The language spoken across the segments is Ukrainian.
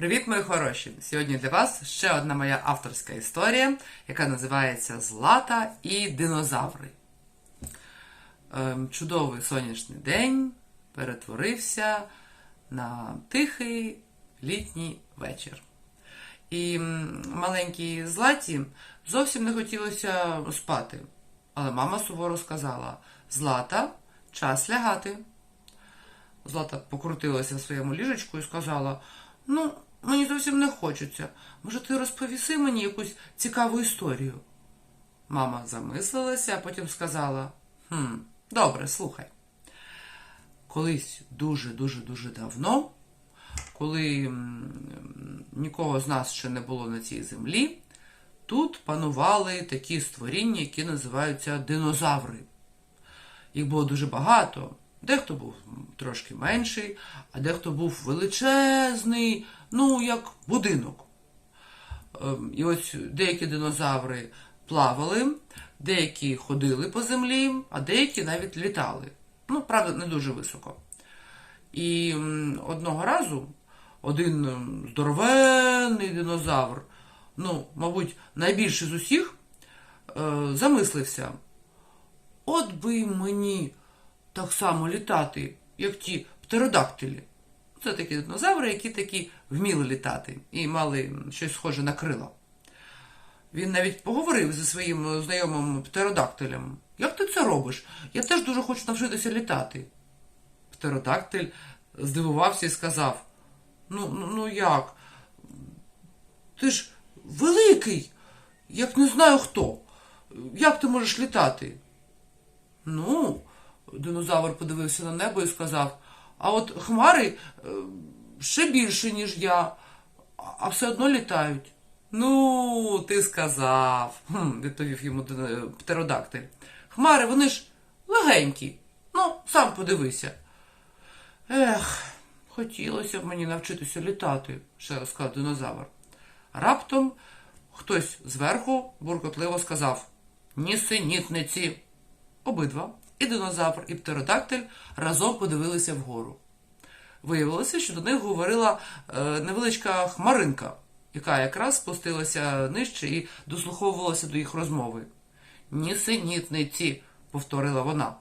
Привіт, мої хороші! Сьогодні для вас ще одна моя авторська історія, яка називається Злата і динозаври. Ем, чудовий сонячний день перетворився на тихий літній вечір. І маленькій Златі зовсім не хотілося спати. Але мама суворо сказала: Злата, час лягати. Злата покрутилася в своєму ліжечку і сказала: Ну, мені зовсім не хочеться. Може, ти розповіси мені якусь цікаву історію? Мама замислилася, а потім сказала: Хм, добре, слухай. Колись дуже-дуже дуже давно, коли нікого з нас ще не було на цій землі, тут панували такі створіння, які називаються динозаври. Їх було дуже багато. Дехто був трошки менший, а дехто був величезний, ну, як будинок. Ем, І ось деякі динозаври плавали, деякі ходили по землі, а деякі навіть літали. Ну, правда, не дуже високо. І одного разу один здоровенний динозавр, ну, мабуть, найбільший з усіх, е, замислився. От би мені так само літати, як ті птеродактилі. Це такі динозаври, які такі вміли літати і мали щось схоже на крила. Він навіть поговорив зі своїм знайомим птеродактилем. Як ти це робиш? Я теж дуже хочу навчитися літати. Птеродактиль здивувався і сказав: Ну, ну, ну як? Ти ж великий, як не знаю хто. Як ти можеш літати? Ну, динозавр подивився на небо і сказав: А от хмари е, ще більше, ніж я, а все одно літають. Ну, ти сказав, відповів йому дин- птеродактиль. Хмари, вони ж легенькі. Ну, сам подивися. Ех, хотілося б мені навчитися літати, ще раз сказав динозавр. Раптом хтось зверху буркотливо сказав Нісенітниці. Обидва, і динозавр, і птеродактиль разом подивилися вгору. Виявилося, що до них говорила е, невеличка хмаринка, яка якраз спустилася нижче і дослуховувалася до їх розмови. Нісенітниці, повторила вона.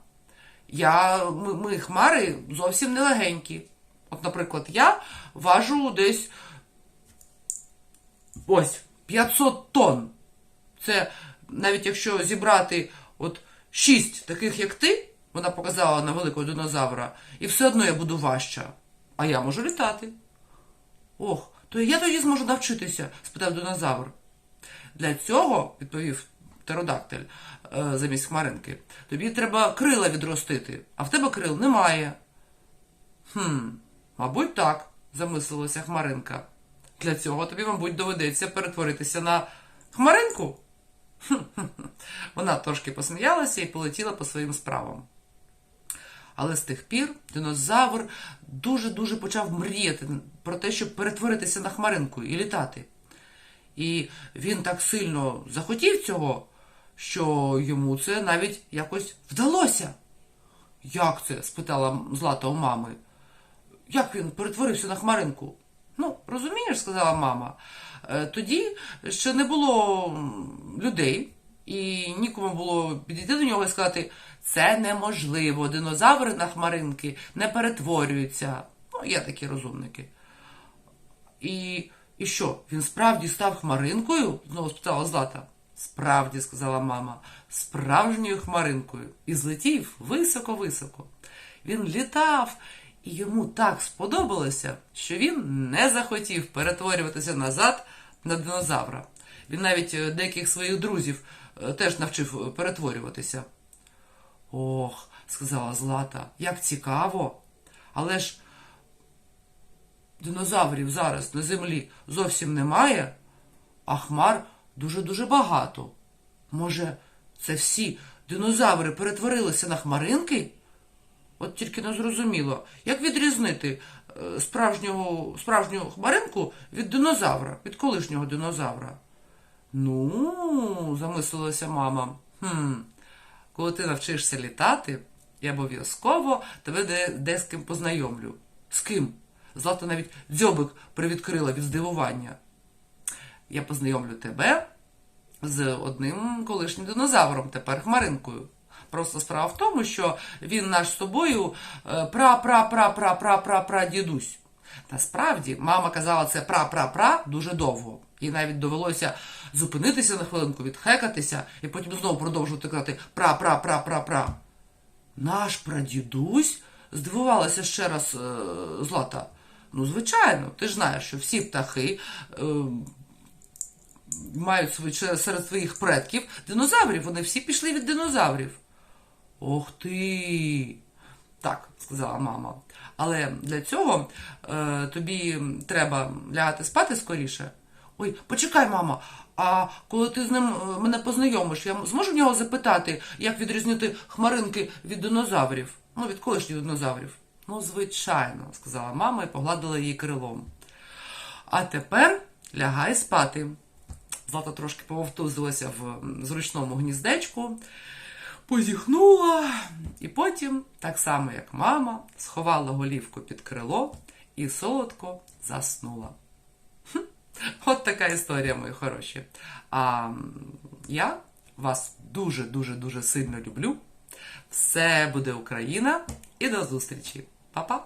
Я, ми, ми хмари зовсім не легенькі. От, наприклад, я важу десь ось 500 тонн. Це навіть якщо зібрати от шість таких, як ти, вона показала на великого динозавра, і все одно я буду важча. А я можу літати. Ох, то я тоді зможу навчитися? спитав динозавр. Для цього, відповів птеродактиль е, замість хмаринки, тобі треба крила відростити, а в тебе крил немає. Хм, мабуть, так, замислилася хмаринка. Для цього тобі, мабуть, доведеться перетворитися на хмаринку. Вона трошки посміялася і полетіла по своїм справам. Але з тих пір динозавр дуже-дуже почав мріяти про те, щоб перетворитися на хмаринку і літати. І він так сильно захотів цього, що йому це навіть якось вдалося. Як це? спитала Злата у мами. Як він перетворився на хмаринку? Розумієш, сказала мама. «е, Тоді ще не було людей, і нікому було підійти до нього і сказати, це неможливо, динозаври на хмаринки не перетворюються. Ну, є такі розумники. І, і що, він справді став хмаринкою? знову спитала Злата. Справді, сказала мама, справжньою хмаринкою. І злетів високо-високо. Він літав, і йому так сподобалося, що він не захотів перетворюватися назад на динозавра. Він навіть е, деяких своїх друзів е, теж навчив е, перетворюватися. Ох, сказала Злата, як цікаво. Але ж динозаврів зараз на землі зовсім немає, а хмар дуже-дуже багато. Може, це всі динозаври перетворилися на хмаринки? От тільки не зрозуміло, як відрізнити е, справжнього, справжню хмаринку від динозавра, від колишнього динозавра? Ну, замислилася мама. Хм, коли ти навчишся літати, я обов'язково тебе де, де з ким познайомлю. З ким? Злата навіть дзьобик привідкрила від здивування. Я познайомлю тебе з одним колишнім динозавром, тепер хмаринкою. Просто справа в тому, що він наш з тобою пра-пра-пра-пра-пра-пра дідусь. Насправді, мама казала це пра-пра-пра дуже довго. Їй навіть довелося зупинитися на хвилинку, відхекатися і потім знову продовжувати казати пра-пра-пра-пра-пра. Наш прадідусь? здивувалася ще раз е, Злата. Ну, звичайно, ти ж знаєш, що всі птахи е, мають свої, серед своїх предків динозаврів. Вони всі пішли від динозаврів. Ох ти. Так, сказала мама. Але для цього е, тобі треба лягати спати скоріше. Ой, почекай, мама. А коли ти з ним е, мене познайомиш, я зможу в нього запитати, як відрізнити хмаринки від динозаврів? Ну, від колишніх динозаврів. Ну, звичайно, сказала мама і погладила її крилом. А тепер лягай спати. Злата трошки пововтузилася в зручному гніздечку, позіхнула, і потім, так само як мама, сховала голівку під крило і солодко заснула. Хм, От така історія, мої хороші. А я вас дуже-дуже дуже сильно люблю. Все буде Україна і до зустрічі. Па-па!